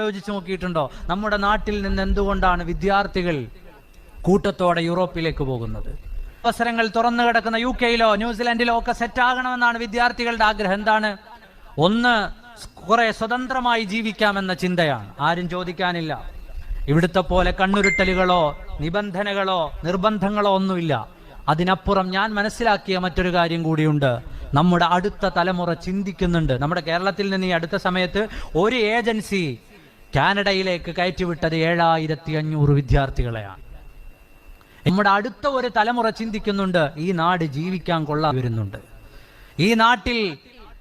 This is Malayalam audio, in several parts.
ആലോചിച്ച് നോക്കിയിട്ടുണ്ടോ? നമ്മുടെ നാട്ടിൽ നിന്ന് എന്തുകൊണ്ടാണ് വിദ്യാർത്ഥികൾ കൂട്ടത്തോടെ യൂറോപ്പിലേക്ക് പോകുന്നത്? അവസരങ്ങൾ തുറന്നു കിടക്കുന്ന യു കെയിലോ ന്യൂസിലൻഡിലോ ഒക്കെ സെറ്റ് ആകണമെന്നാണ് വിദ്യാർത്ഥികളുടെ ആഗ്രഹം. എന്താണ്? ഒന്ന് കുറെ സ്വതന്ത്രമായി ജീവിക്കാമെന്ന ചിന്തയാണ്. ആരും ചോദിക്കാനില്ല. ഇവിടുത്തെ പോലെ കണ്ണുരുട്ടലുകളോ നിബന്ധനകളോ നിർബന്ധങ്ങളോ ഒന്നുമില്ല. അതിനപ്പുറം ഞാൻ മനസ്സിലാക്കിയ മറ്റൊരു കാര്യം കൂടിയുണ്ട്. നമ്മുടെ അടുത്ത തലമുറ ചിന്തിക്കുന്നുണ്ട്. നമ്മുടെ കേരളത്തിൽ നിന്ന് ഈ അടുത്ത സമയത്ത് ഒരു ഏജൻസി കാനഡയിലേക്ക് കയറ്റിവിട്ടത് ഏഴായിരത്തി അഞ്ഞൂറ് വിദ്യാർത്ഥികളെയാണ്. നമ്മുടെ അടുത്ത ഒരു തലമുറ ചിന്തിക്കുന്നുണ്ട് ഈ നാട് ജീവിക്കാൻ കൊള്ളാൻ വരുന്നുണ്ട്. ഈ നാട്ടിൽ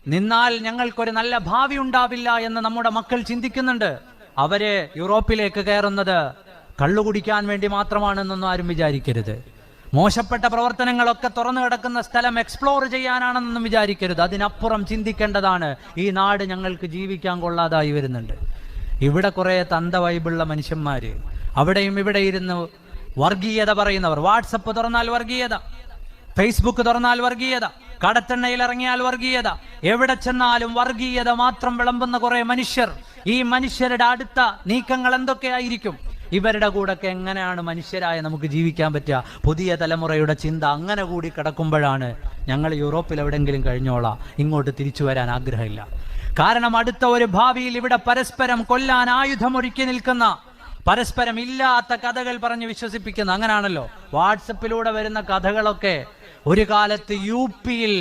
നിന്നാൽ ഞങ്ങൾക്കൊരു നല്ല ഭാവി ഉണ്ടാവില്ല എന്ന് നമ്മുടെ മക്കൾ ചിന്തിക്കുന്നുണ്ട്. അവർ യൂറോപ്പിലേക്ക് കയറുന്നത് കള്ളുകുടിക്കാൻ വേണ്ടി മാത്രമാണെന്നൊന്നും ആരും വിചാരിക്കരുത്. മോശപ്പെട്ട പ്രവർത്തനങ്ങളൊക്കെ തുറന്നു കിടക്കുന്ന സ്ഥലം എക്സ്പ്ലോർ ചെയ്യാനാണെന്നൊന്നും വിചാരിക്കരുത്. അതിനപ്പുറം ചിന്തിക്കേണ്ടതാണ് ഈ നാട് ഞങ്ങൾക്ക് ജീവിക്കാൻ കൊള്ളാതായി വരുന്നുണ്ട്. ഇവിടെ കുറേ തന്ത വൈബിളുള്ള മനുഷ്യന്മാര്. അവിടെയും ഇവിടെ ഇരുന്ന് വർഗീയത പറയുന്നവർ. വാട്സപ്പ് തുറന്നാൽ വർഗീയത. ഫേസ്ബുക്ക് തുറന്നാൽ വർഗീയത. കടത്തെണ്ണയിൽ ഇറങ്ങിയാൽ വർഗീയത. എവിടെ ചെന്നാലും വർഗീയത മാത്രം വിളമ്പുന്ന കുറെ മനുഷ്യർ. ഈ മനുഷ്യരുടെ അടുത്ത നീക്കങ്ങൾ എന്തൊക്കെയായിരിക്കും ഇവരുടെ കൂടെയൊക്കെ എങ്ങനെയാണ് മനുഷ്യരായ നമുക്ക് ജീവിക്കാൻ പറ്റുക? പുതിയ തലമുറയുടെ ചിന്ത അങ്ങനെ കൂടി കിടക്കുമ്പോഴാണ് ഞങ്ങൾ യൂറോപ്പിൽ എവിടെയെങ്കിലും കഴിഞ്ഞോളാം. ഇങ്ങോട്ട് തിരിച്ചു വരാൻ ആഗ്രഹമില്ല. കാരണം അടുത്ത ഒരു ഭാവിയിൽ ഇവിടെ പരസ്പരം കൊല്ലാൻ ആയുധമൊരുക്കി നിൽക്കുന്ന പരസ്പരം ഇല്ലാത്ത കഥകൾ പറഞ്ഞ് വിശ്വസിപ്പിക്കുന്ന അങ്ങനാണല്ലോ. വാട്സപ്പിലൂടെ വരുന്ന കഥകളൊക്കെ ഒരു കാലത്ത് യു പിയിൽ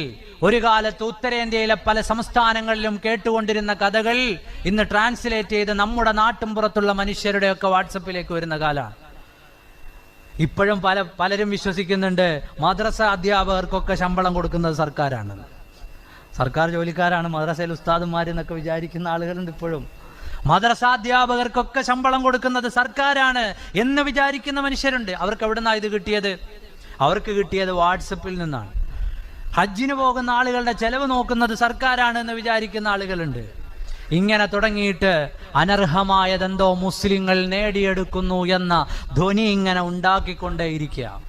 ഒരു കാലത്ത് ഉത്തരേന്ത്യയിലെ പല സംസ്ഥാനങ്ങളിലും കേട്ടുകൊണ്ടിരുന്ന കഥകൾ ഇന്ന് ട്രാൻസ്ലേറ്റ് ചെയ്ത് നമ്മുടെ നാട്ടും പുറത്തുള്ള മനുഷ്യരുടെയൊക്കെ വാട്സപ്പിലേക്ക് വരുന്ന കാലമാണ്. ഇപ്പോഴും പല പലരും വിശ്വസിക്കുന്നുണ്ട് മദ്രസ അധ്യാപകർക്കൊക്കെ ശമ്പളം കൊടുക്കുന്നത് സർക്കാരാണ് സർക്കാർ ജോലിക്കാരാണ് മദ്രസയിൽ ഉസ്താദുമാരെന്നൊക്കെ വിചാരിക്കുന്ന ആളുകളുണ്ട് ഇപ്പോഴും. മദ്രസാധ്യാപകർക്കൊക്കെ ശമ്പളം കൊടുക്കുന്നത് സർക്കാരാണ് എന്ന് വിചാരിക്കുന്ന മനുഷ്യരുണ്ട്. അവർക്ക് എവിടുന്നാ ഇത് കിട്ടിയത്? അവർക്ക് കിട്ടിയത് വാട്സപ്പിൽ നിന്നാണ്. ഹജ്ജിന് പോകുന്ന ആളുകളുടെ ചെലവ് നോക്കുന്നത് സർക്കാരാണ് എന്ന് വിചാരിക്കുന്ന ആളുകളുണ്ട്. ഇങ്ങനെ തുടങ്ങിയിട്ട് അനർഹമായതെന്തോ മുസ്ലിങ്ങൾ നേടിയെടുക്കുന്നു എന്ന ധ്വനി ഇങ്ങനെ ഉണ്ടാക്കിക്കൊണ്ടേയിരിക്കുക.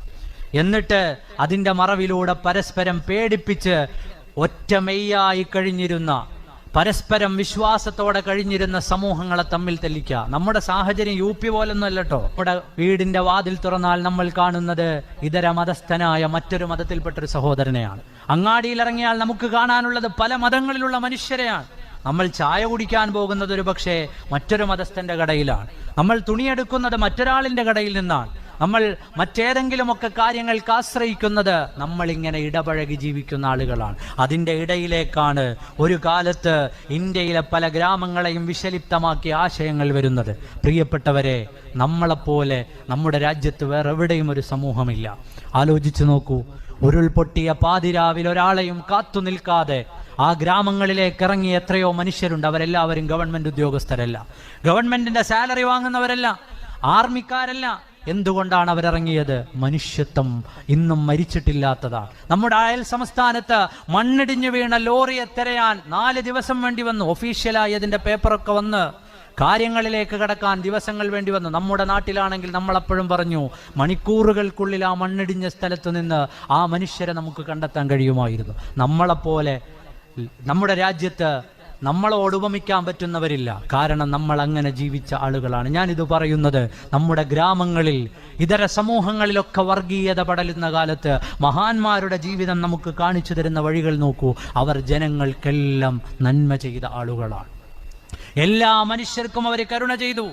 എന്നിട്ട് അതിന്റെ മറവിലൂടെ പരസ്പരം പേടിപ്പിച്ച് ഒറ്റമെയ്യായി കഴിഞ്ഞിരുന്ന പരസ്പരം വിശ്വാസത്തോടെ കഴിഞ്ഞിരുന്ന സമൂഹങ്ങളെ തമ്മിൽ തെല്ലിക്കുക നമ്മുടെ സാഹചര്യം യു പി പോലൊന്നും അല്ലട്ടോ നമ്മുടെ വീടിന്റെ വാതിൽ തുറന്നാൽ നമ്മൾ കാണുന്നത് ഇതര മതസ്ഥനായ മറ്റൊരു മതത്തിൽപ്പെട്ടൊരു സഹോദരനെയാണ്. അങ്ങാടിയിൽ ഇറങ്ങിയാൽ നമുക്ക് കാണാനുള്ളത് പല മതങ്ങളിലുള്ള മനുഷ്യരെയാണ്. നമ്മൾ ചായ കുടിക്കാൻ പോകുന്നത് ഒരു പക്ഷേ മറ്റൊരു മതസ്ഥന്റെ കടയിലാണ്. നമ്മൾ തുണിയെടുക്കുന്നത് മറ്റൊരാളിന്റെ കടയിൽ നിന്നാണ്. നമ്മൾ മറ്റേതെങ്കിലുമൊക്കെ കാര്യങ്ങൾക്ക് ആശ്രയിക്കുന്നത് നമ്മളിങ്ങനെ ഇടപഴകി ജീവിക്കുന്ന ആളുകളാണ്. അതിന്റെ ഇടയിലേക്കാണ് ഒരു കാലത്ത് ഇന്ത്യയിലെ പല ഗ്രാമങ്ങളെയും വിഷലിപ്തമാക്കിയ ആശയങ്ങൾ വരുന്നത്. പ്രിയപ്പെട്ടവരെ നമ്മളെപ്പോലെ നമ്മുടെ രാജ്യത്ത് വേറെ എവിടെയും ഒരു സമൂഹമില്ല. ആലോചിച്ചു നോക്കൂ ഉരുൾപൊട്ടിയ പാതിരാവിൽ ഒരാളെയും കാത്തു നിൽക്കാതെ ആ ഗ്രാമങ്ങളിലേക്ക് ഇറങ്ങി എത്രയോ മനുഷ്യരുണ്ട്. അവരെല്ലാവരും ഗവൺമെന്റ് ഉദ്യോഗസ്ഥരല്ല. ഗവൺമെന്റിന്റെ സാലറി വാങ്ങുന്നവരല്ല ആർമിക്കാരല്ല എന്തുകൊണ്ടാണ് അവരിറങ്ങിയത്? മനുഷ്യത്വം ഇന്നും മരിച്ചിട്ടില്ലാത്തതാണ് നമ്മുടെ അയൽ സംസ്ഥാനത്ത് മണ്ണിടിഞ്ഞു വീണ ലോറിയെ തിരയാൻ നാല് ദിവസം വേണ്ടി വന്നു. ഒഫീഷ്യലായി അതിന്റെ പേപ്പറൊക്കെ വന്ന് കാര്യങ്ങളിലേക്ക് കടക്കാൻ ദിവസങ്ങൾ വേണ്ടി വന്നു. നമ്മുടെ നാട്ടിലാണെങ്കിൽ നമ്മൾ അപ്പോഴും പറഞ്ഞു മണിക്കൂറുകൾക്കുള്ളിൽ ആ മണ്ണിടിഞ്ഞ സ്ഥലത്ത് നിന്ന് ആ മനുഷ്യരെ നമുക്ക് കണ്ടെത്താൻ കഴിയുമായിരുന്നു. നമ്മളെപ്പോലെ നമ്മുടെ രാജ്യത്ത് നമ്മളോട് ഉപമിക്കാൻ പറ്റുന്നവരില്ല. കാരണം നമ്മൾ അങ്ങനെ ജീവിച്ച ആളുകളാണ്. ഞാനിത് പറയുന്നത് നമ്മുടെ ഗ്രാമങ്ങളിൽ ഇതര സമൂഹങ്ങളിലൊക്കെ വർഗീയത പടലുന്ന കാലത്ത് മഹാന്മാരുടെ ജീവിതം നമുക്ക് കാണിച്ചു തരുന്ന വഴികൾ നോക്കൂ. അവർ ജനങ്ങൾക്കെല്ലാം നന്മ ചെയ്ത ആളുകളാണ്. എല്ലാ മനുഷ്യർക്കും അവർ കരുണ ചെയ്തു.